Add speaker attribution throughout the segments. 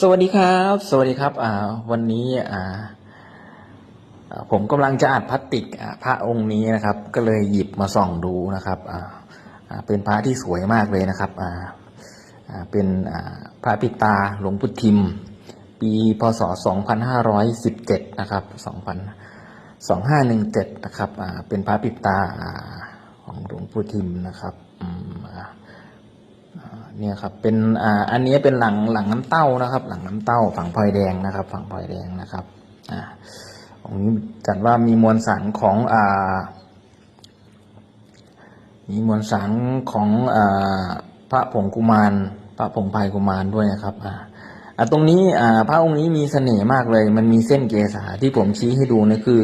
Speaker 1: สวัสดีครับ สวัสดีครับอ่าวันนี้อ่าผมกำลังจะอัดพลาสติกพระองค์นี้นะครับ ก็เลยหยิบมาส่องดูนะครับอ่าเป็นพระที่สวยมากเลยนะครับอ่าเป็นพระปิดตาหลวงพุทธิม ปีพศ 2517 นะครับ2 2517 นะครับอ่าเป็นพระปิดตาของหลวงพุทธิมนะครับ เนี่ยครับเป็นอ่าอันนี้เป็นหลังหลังน้ำเต้านะครับ หลังน้ำเต้าฝั่งพลอยแดงนะครับ ฝั่งพลอยแดงนะครับอ่าตรงนี้จัดว่ามีมวลสารของอ่ามีมวลสารของอ่าพระผงกุมาร พระผงพายกุมารด้วยนะครับอ่าอ่าตรงนี้อ่าพระองค์นี้มีเสน่ห์มากเลย มันมีเส้นเกษาที่ผมชี้ให้ดูเนี่ยคือ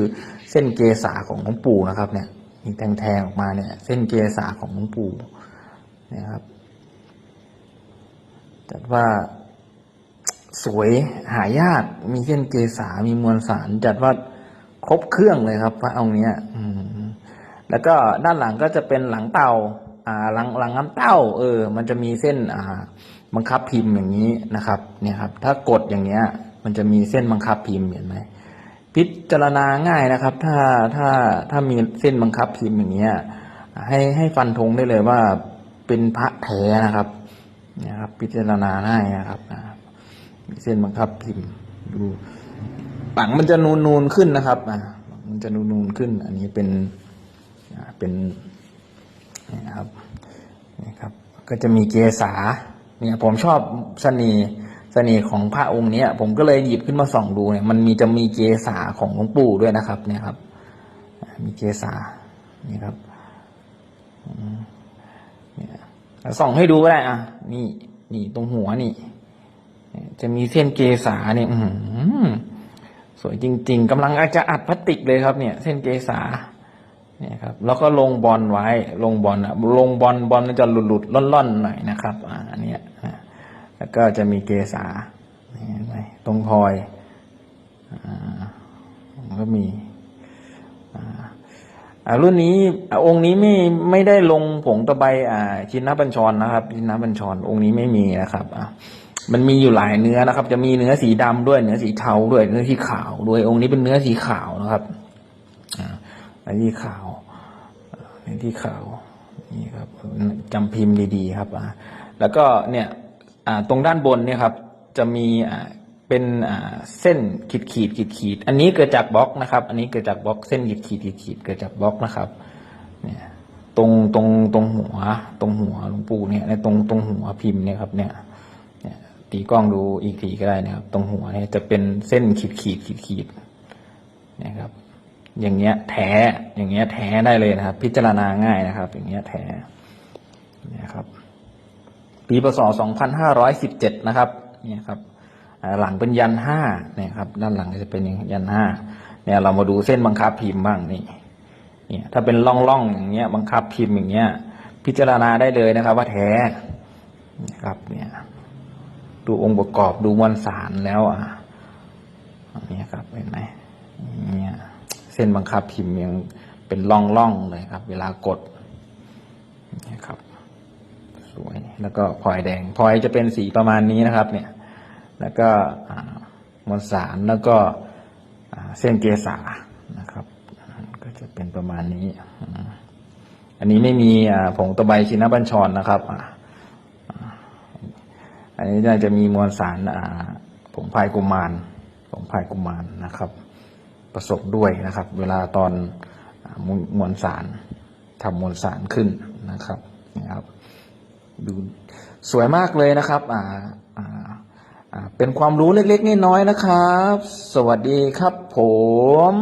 Speaker 1: เส้นเกษาของหลวงปู่นะครับ เนี่ยมีแทงๆออกมาเนี่ย เส้นเกษาของหลวงปู่นี่ยครับ จัดว่าสวยหายากมีเส้นเกษามีมวลสาร จัดว่าครบเครื่องเลยครับพระองค์เนี้ยแล้วก็ด้านหลังก็จะเป็นหลังเต่าอ่า หลังหลังน้ำเต้า เออ มันจะมีเส้นอ่า บังคับพิมพ์อย่างนี้นะครับ เนี่ยครับ ถ้ากดอย่างเงี้ย มันจะมีเส้นบังคับพิมพ์เห็นไหมพิจารณาง่ายนะครับ ถ้าถ้าถ้ามีเส้นบังคับพิมพ์อย่างเงี้ยให้ให้ฟันธงได้เลยว่าเป็นพระแท้นะครับ นะครับพิจารณาง่ายนะครับมีเส้นบังคับพิมพ์ดูปังมันจะนูนนูนขึ้นนะครับอ่ามันจะนูนนูนขึ้น อันนี้เป็นเป็นนะครับนี่ครับ ก็จะมีเกษาเนี่ยผมชอบเสน่ห์เสน่ห์ของพระองค์เนี้ย ผมก็เลยหยิบขึ้นมาส่องดูเนี่ย มันมีจะมีเกษาของหลวงปู่ด้วยนะครับ เนี่ยครับ มีเกษานี่ครับ ส่องให้ดูก็ได้อะ นี่ นี่ตรงหัวนี่ จะมีเส้นเกษาเนี่ยอืสวยจริง ๆกำลังอาจจะอัดพลาสติกเลยครับเนี่ย เส้นเกษาเนี่ยครับ แล้วก็ลงบอลไว้ ลงบอลอะลงบอลบอลมันจะหลุดหลุดๆล่อนๆหน่อยนะครับอ่าอันเนี้ยแล้วก็จะมีเกษานี่เห็นไหมตรงพลอยอ่ามันก็มี รุ่นนี้องค์นี้ไม่ไม่ได้ลงผงตะไบอ่าชินนบัญชรนะครับ ชินนบัญชรองค์นี้ไม่มีนะครับอ่ามันมีอยู่หลายเนื้อนะครับ จะมีเนื้อสีดำด้วยเนื้อสีเทาด้วยเนื้อสีขาวด้วยองค์นี้เป็นเนื้อสีขาวนะครับอ่าอันนี้ขาวอ่าเนื้อที่ขาวนี่ครับจำพิมพ์ดีๆครับอ่าแล้วก็เนี่ยอ่าตรงด้านบนเนี่ยครับ จะมีอ่า เป็นเส้นขีดขีดขีดขีดอันนี้เกิดจากบล็อกนะครับ อันนี้เกิดจากบล็อกเส้นขีดขีดขีดขีดเกิดจากบล็อกนะครับ เนี่ยตรงตรงตรงหัว ตรงหัวหลวงปู่เนี่ยในตรงตรงหัวพิมพ์เนี่ยครับเนี่ยเนี่ยตีกล้องดูอีกทีก็ได้นะครับ ตรงหัวเนี่ยจะเป็นเส้นขีดขีดขีดขีดเนี่ยครับ อย่างเงี้ยแท้อย่างเงี้ยแท้ได้เลยนะครับ พิจารณาง่ายนะครับ อย่างเงี้ยแท้เนี่ยครับปีพศ2517 นะครับเนี่ยครับ หลังเป็นยันห้าเนี่ยครับ ด้านหลังก็จะเป็นยันห้าเนี่ยเรามาดูเส้นบังคับพิมพ์บ้างนี่เนี่ยถ้าเป็นล่องๆอย่างเงี้ยบังคับพิมพ์อย่างเงี้ย พิจารณาได้เลยนะครับ ว่าแท้นะครับเนี่ยดูองค์ประกอบดูมวลสารแล้วอะเนี่ยครับเห็นไหมเนี่ยเส้นบังคับพิมพ์ยังเป็นล่องๆเลยครับ เวลากดนี่ครับ สวยแล้วก็พลอยแดงพลอยจะเป็นสีประมาณนี้นะครับ เนี่ย แล้วก็มวลสารแล้วก็เส้นเกษานะครับ ก็จะเป็นประมาณนี้ อันนี้ไม่มีผงตะไบชินบัญชรนะครับอันนี้น่าจะมีมวลสารผงพายกุมารผงพายกุมารนะครับผสมด้วยนะครับ เวลาตอนมวลสารทำมวลสารขึ้นนะครับนะครับ ดูสวยมากเลยนะครับอ่า เป็นความรู้เล็กๆน้อยๆนะครับ สวัสดีครับผม